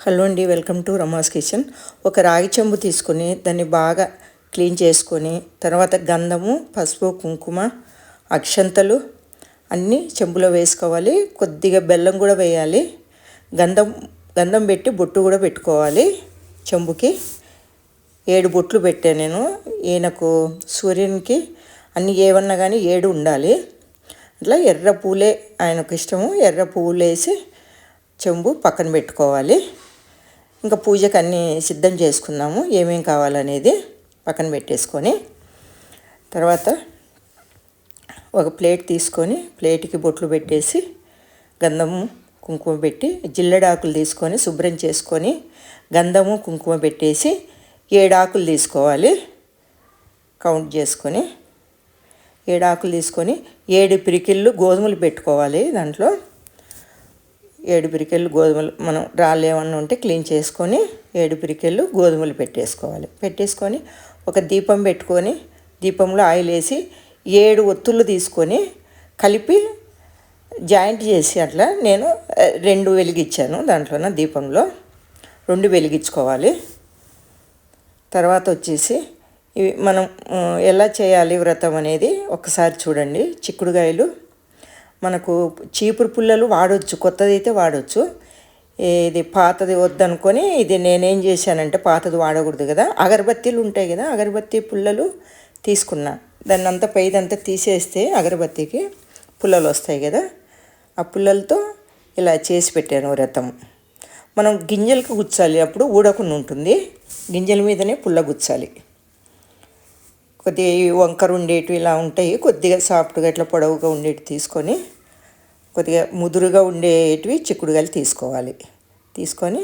Hello అండి welcome to Rama's kitchen. ఒక రాగి చెంబు తీసుకొని దాన్ని బాగా క్లీన్ చేసుకొని తర్వాత గంధము పసుపు కుంకుమ అక్షంతలు అన్నీ చెంబులో వేసుకోవాలి. కొద్దిగా బెల్లం కూడా వేయాలి. గంధం గంధం పెట్టి బొట్టు కూడా పెట్టుకోవాలి చెంబుకి. ఏడు బొట్లు పెట్టాను నేను. ఈయనకు సూర్యునికి అన్ని ఏమన్నా కానీ ఏడు ఉండాలి. అట్లా ఎర్ర పూలే ఆయనకు ఇష్టము. ఎర్ర పువ్వులు వేసి చెంబు పక్కన పెట్టుకోవాలి. ఇంకా పూజకు అన్నీ సిద్ధం చేసుకుందాము ఏమేం కావాలనేది పక్కన పెట్టేసుకొని తర్వాత ఒక ప్లేట్ తీసుకొని ప్లేట్కి బొట్లు పెట్టేసి గంధము కుంకుమ పెట్టి జిల్లెడాకులు తీసుకొని శుభ్రం చేసుకొని గంధము కుంకుమ పెట్టేసి ఏడాకులు తీసుకోవాలి. కౌంట్ చేసుకొని ఏడాకులు తీసుకొని ఏడు పిరికిళ్ళు గోధుమలు పెట్టుకోవాలి దాంట్లో. ఏడు పిరికెళ్ళు గోధుమలు మనం రాళ్ళు ఏమన్నా ఉంటే క్లీన్ చేసుకొని ఏడు పిరికెళ్ళు గోధుమలు పెట్టేసుకోవాలి. పెట్టేసుకొని ఒక దీపం పెట్టుకొని దీపంలో ఆయిల్ వేసి ఏడు ఒత్తులు తీసుకొని కలిపి జాయింట్ చేసి అట్లా నేను రెండు వెలిగించాను దాంట్లోన దీపంలో. రెండు వెలిగించుకోవాలి. తర్వాత వచ్చేసి ఇవి మనం ఎలా చేయాలి వ్రతం అనేది ఒకసారి చూడండి. చిక్కుడుగాయలు మనకు చీపురు పుల్లలు వాడవచ్చు కొత్తది అయితే వాడవచ్చు ఇది పాతది వద్దనుకొని ఇది నేనేం చేశానంటే పాతది వాడకూడదు కదా. అగరబత్తీలు ఉంటాయి కదా అగరబత్తి పుల్లలు తీసుకున్నా. దాన్ని అంతా పైదంతా తీసేస్తే అగరబత్తికి పుల్లలు వస్తాయి కదా. ఆ పుల్లలతో ఇలా చేసి పెట్టాను వ్రతం మనం గింజలకు గుచ్చాలి అప్పుడు ఊడకుండా ఉంటుంది. గింజల మీదనే పుల్ల గుచ్చాలి. కొద్దిగా వంకర ఉండేటివి ఇలా ఉంటాయి. కొద్దిగా సాఫ్ట్గా ఇట్లా పొడవుగా ఉండేవి తీసుకొని కొద్దిగా ముదురుగా ఉండేటివి చిక్కుడుగాయలు తీసుకోవాలి. తీసుకొని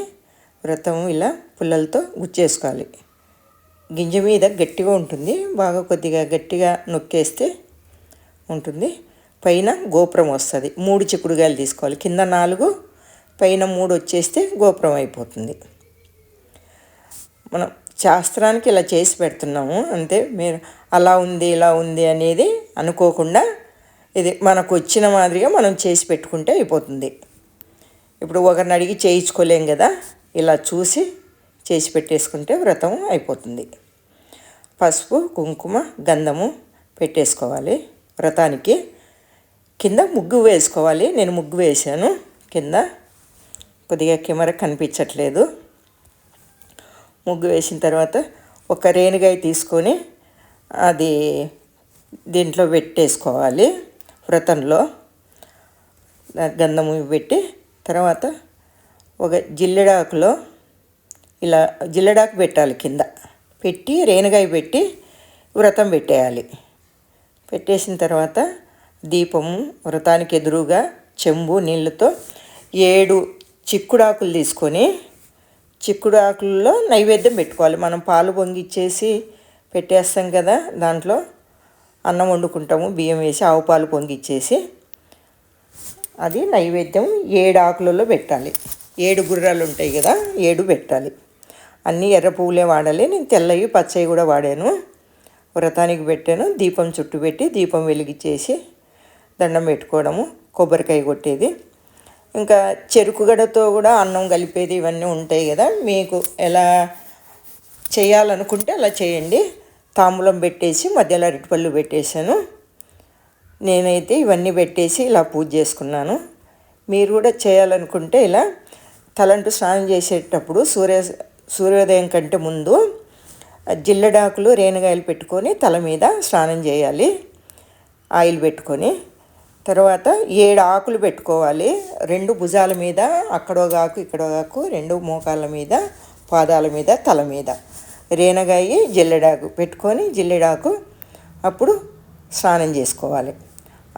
వ్రతం ఇలా పుల్లలతో గుచ్చేసుకోవాలి. గింజ మీద గట్టిగా ఉంటుంది. బాగా కొద్దిగా గట్టిగా నొక్కేస్తే ఉంటుంది. పైన గోపురం వస్తుంది. మూడు చిక్కుడుగాయలు తీసుకోవాలి. కింద నాలుగు పైన మూడు వచ్చేస్తే గోపురం అయిపోతుంది. మనం శాస్త్రానికి ఇలా చేసి పెడుతున్నాము. అంతే మీరు అలా ఉంది ఇలా ఉంది అనేది అనుకోకుండా ఇది మనకు వచ్చిన మాదిరిగా మనం చేసి పెట్టుకుంటే అయిపోతుంది. ఇప్పుడు ఒకరిని అడిగి చేయించుకోలేం కదా ఇలా చూసి చేసి పెట్టేసుకుంటే వ్రతం అయిపోతుంది. పసుపు కుంకుమ గంధము పెట్టేసుకోవాలి వ్రతానికి. కింద ముగ్గు వేసుకోవాలి. నేను ముగ్గు వేసాను కింద కొద్దిగా కెమెరా కనిపించట్లేదు. ముగ్గు వేసిన తర్వాత ఒక రేణుగాయ తీసుకొని అది దీంట్లో పెట్టేసుకోవాలి వ్రతంలో. గంధము పెట్టి తర్వాత ఒక జిల్లెడాకులో ఇలా జిల్లెడాకు పెట్టాలి కింద. పెట్టి రేణుగాయ పెట్టి వ్రతం పెట్టేయాలి. పెట్టేసిన తర్వాత దీపము వ్రతానికి ఎదురుగా చెంబు నీళ్ళతో ఏడు చిక్కుడాకులు తీసుకొని చిక్కుడు ఆకుల్లో నైవేద్యం పెట్టుకోవాలి. మనం పాలు పొంగిచ్చేసి పెట్టేస్తాం కదా దాంట్లో. అన్నం వండుకుంటాము బియ్యం వేసి ఆవు పాలు పొంగిచ్చేసి. అది నైవేద్యం ఏడు ఆకులలో పెట్టాలి. ఏడు గుర్రాలు ఉంటాయి కదా ఏడు పెట్టాలి. అన్నీ ఎర్ర పువ్వులే వాడాలి. నేను తెల్లవి పచ్చవి కూడా వాడాను. వ్రతానికి పెట్టాను. దీపం చుట్టూ పెట్టి దీపం వెలిగించేసి దండం పెట్టుకోవడము కొబ్బరికాయ కొట్టేది. ఇంకా చెరుకు గడతో కూడా అన్నం కలిపేది ఇవన్నీ ఉంటాయి కదా. మీకు ఎలా చేయాలనుకుంటే అలా చేయండి. తాంబూలం పెట్టేసి మధ్యలో అరటిపళ్ళు పెట్టేశాను. నేనైతే ఇవన్నీ పెట్టేసి ఇలా పూజ చేసుకున్నాను. మీరు కూడా చేయాలనుకుంటే ఇలా తలంటు స్నానం చేసేటప్పుడు సూర్య సూర్యోదయం కంటే ముందు జిల్లడాకులు రేణుగాయలు పెట్టుకొని తల మీద స్నానం చేయాలి. ఆయిల్ పెట్టుకొని. తర్వాత ఏడు ఆకులు పెట్టుకోవాలి. రెండు భుజాల మీద అక్కడో కాకు ఇక్కడో కాకు రెండు మోకాళ్ళ మీద పాదాల మీద తల మీద. రేనగాయి జిల్లెడాకు పెట్టుకొని జిల్లెడాకు అప్పుడు స్నానం చేసుకోవాలి.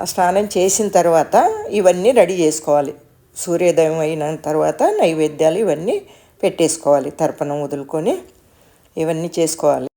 ఆ స్నానం చేసిన తర్వాత ఇవన్నీ రెడీ చేసుకోవాలి. సూర్యోదయం అయిన తర్వాత నైవేద్యాలు ఇవన్నీ పెట్టేసుకోవాలి. తర్పణం వదులుకొని ఇవన్నీ చేసుకోవాలి.